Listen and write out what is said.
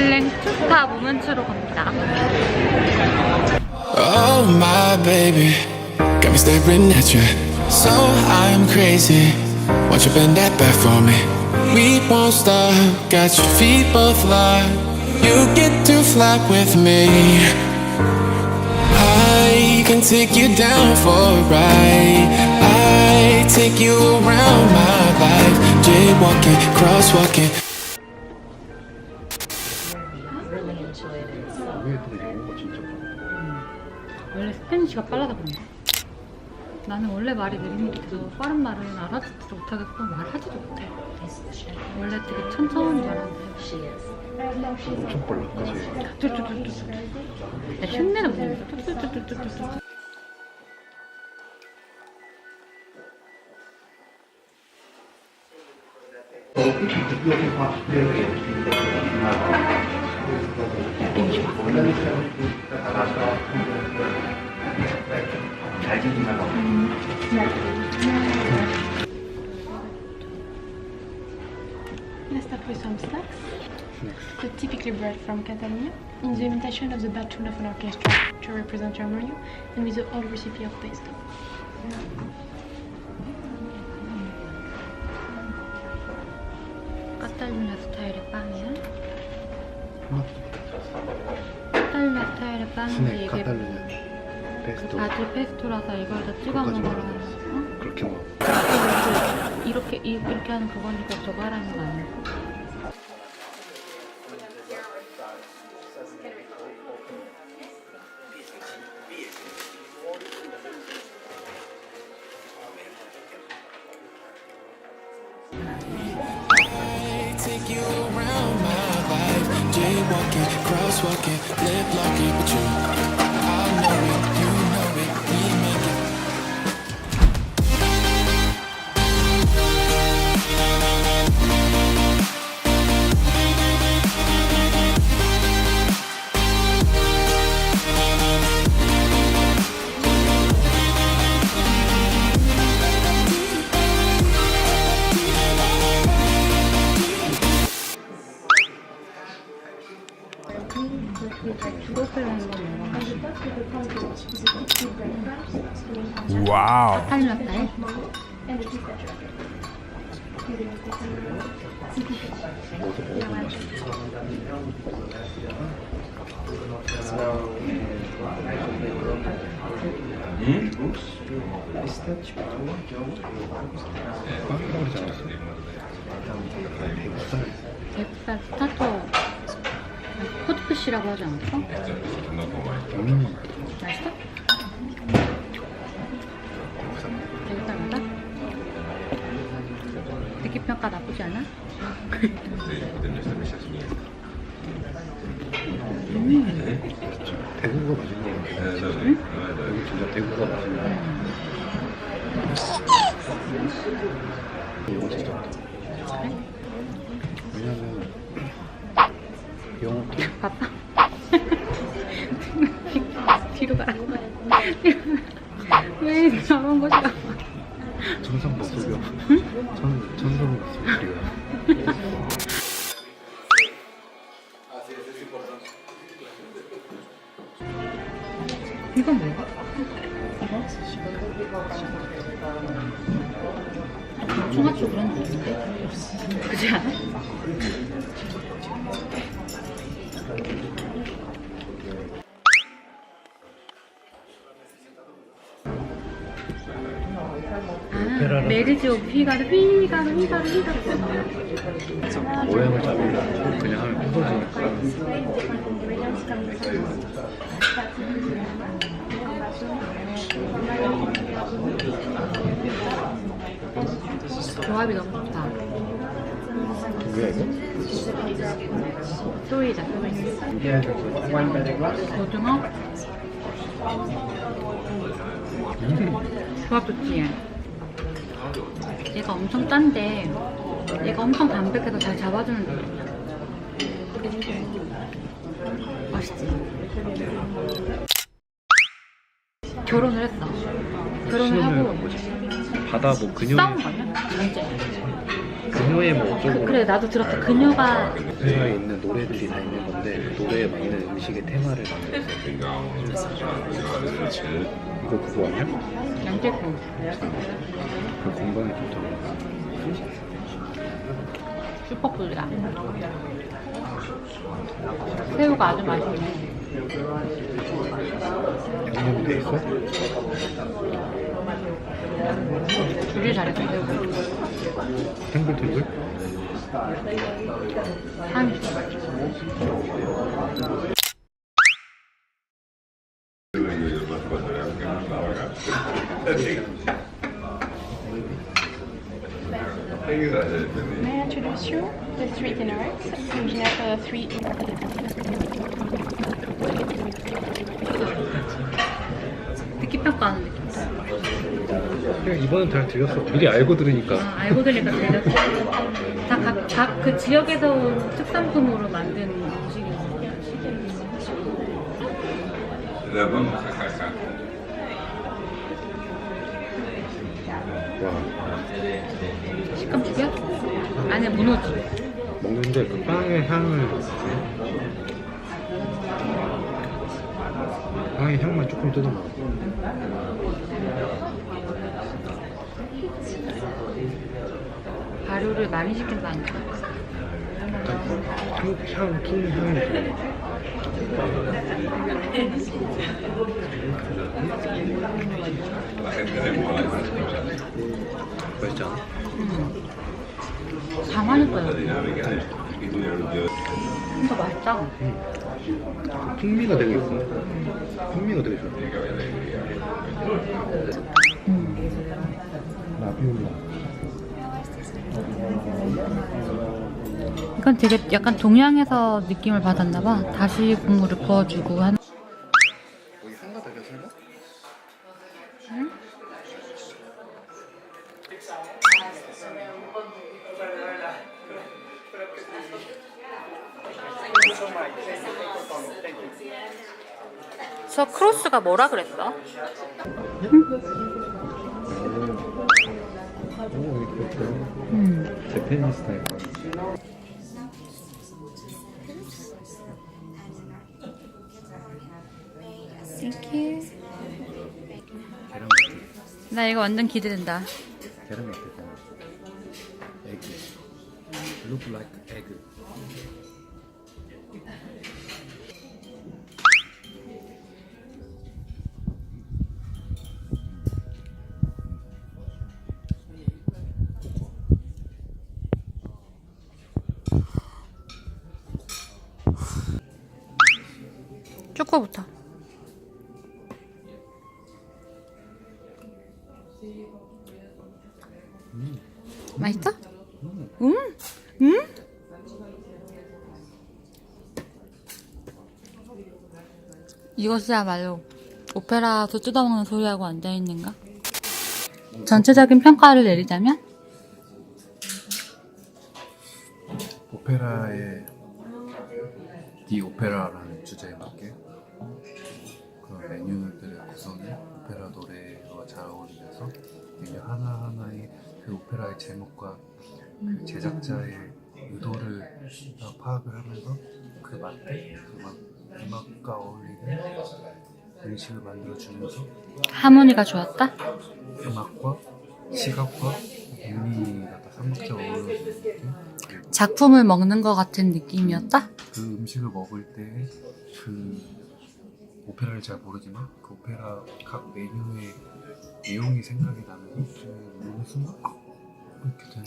딜랭 투스타 모멘츠로 갑니다. Oh my baby, got me staring at you. So I'm crazy. Won't you bend that back for me? We won't stop. Got your feet both locked. You get to fly with me. I can take you down for a ride. I take you around my life. Jaywalking, crosswalking. 원래 스페니쉬가 빨라서 그런가? 나는 원래 말이 느리니까 빠른 말은 알아듣지도 못하겠고 말하지도 못해. 원래 되게 천천히 말하는데. 엄청 빨라 그치? 뚜뚜뚜뚜뚜. 나 흉내는 못 내겠어. 뚜뚜 뚜뚜뚜뚜. Let's start with some snacks. So typically bred from Catalonia, in the imitation of the baton of an orchestra to represent your menu, and with the old recipe of pesto. 카탈루냐 스타일의 빵이야? 카탈루냐 스타일의 빵인데 스낵 이게 카탈루냐 그 페스토 바질 페스토라서 이걸 다 찍어 가지 먹으라 말라 어? 그렇게 먹어 이렇게 이- 이렇게 하는 그거니까 저거 하라는 거 아니야? Life. Jaywalking, crosswalking, lip locking with you. 와우. 빵가버리지 않았어 대구살 대구살 스타터 코트피쉬라고 하지 않았어? 음 맛있어? 느낌평가 나쁘지 않아? 대구가 같아 여기 진짜 대구가 같아 이거 진짜? 왜냐면 영어 바빠? 뒤로 가라 왜 저런 거야 천상 목소리가 천, 천상 목소리가 이건 뭐야? 이거? 중화초 그런 거 같은데? 그지 않아? 메르지오 휘가르 휘가르 휘가르 휘가르. 모양을 잡으려고 그냥 하면 부서지니까 조합이 너무 좋다. 뭐야 이거? 소이. 고등어? 조합 좋지 얘가 엄청 짠데 얘가 엄청 담백해서 잘 잡아주는 느낌 맛있지 결혼을 했어 결혼을 하고 바다 뭐 그녀 싸운 거 아니야? 언제? 그녀의 뭐 어쩌고 그, 그래 나도 들었어. 그녀가 오페라에 있는 노래들이 다 있는 건데 그 노래에 맞는 음식의 테마를 만들었어요. 이거 그거 아니야? 양재콩. 그 건강에 좋다고. 슈퍼푸드야. 새우가 아주 맛있네. 양념이 돼 있어? 줄이 잘했어 새우가. 탱글탱글? 향이. May I introduce you the three itineraries? Donc, je have uh, three 그냥 이번엔 잘 들렸어. 미리 알고 들으니까. 아, 알고 들니까 들렸어. 다각 그 지역에서 온 특산품으로 만든 음식이었어. 와. 식감 죽여? 안에 문어지. 먹는데 그 빵의 향을 빵의 향만 조금 뜯어먹어. 발효를 많이 시킨 거 아니야? 향, 향, 킹 향이 들어. 맛있지 않아? 있어요. 진짜 맛있다. 풍미가 되게 있어. 풍미가 되게 좋아. 라비올라. 이건 되게 약간 동양에서 느낌을 받았나 봐. 다시 국물을 부어주고 한. 여기 한가 닭이 설마? 저 크로스가 뭐라 그랬어? 오, 이거 그렇구나. 음. 재패니스 스타일. 나 이거 완전 기대된다. 계란 같아. 에그. Look like egg. 초코부터. 맛있어? 음, 음. 이것이야말로 오페라도 뜯어먹는 소리하고 앉아있는가? 전체적인 평가를 내리자면? 오페라 메뉴들의 구성이 오페라 노래와 잘 어울리면서 메뉴 하나하나의 그 오페라의 제목과 그 제작자의 의도를 다 파악을 하면서 그 맞게 음악, 음악과 어울리는 음식을 만들어주면서 하모니가 좋았다? 음악과 시각과 의미가 다 삼각자 어우러지는 느낌 작품을 먹는 것 같은 느낌이었다? 그 음식을 먹을 때 그 오페라를 잘 모르지만 그 오페라 각 메뉴의 내용이 생각이 나면서 그 어느 순간 아, 이렇게 되는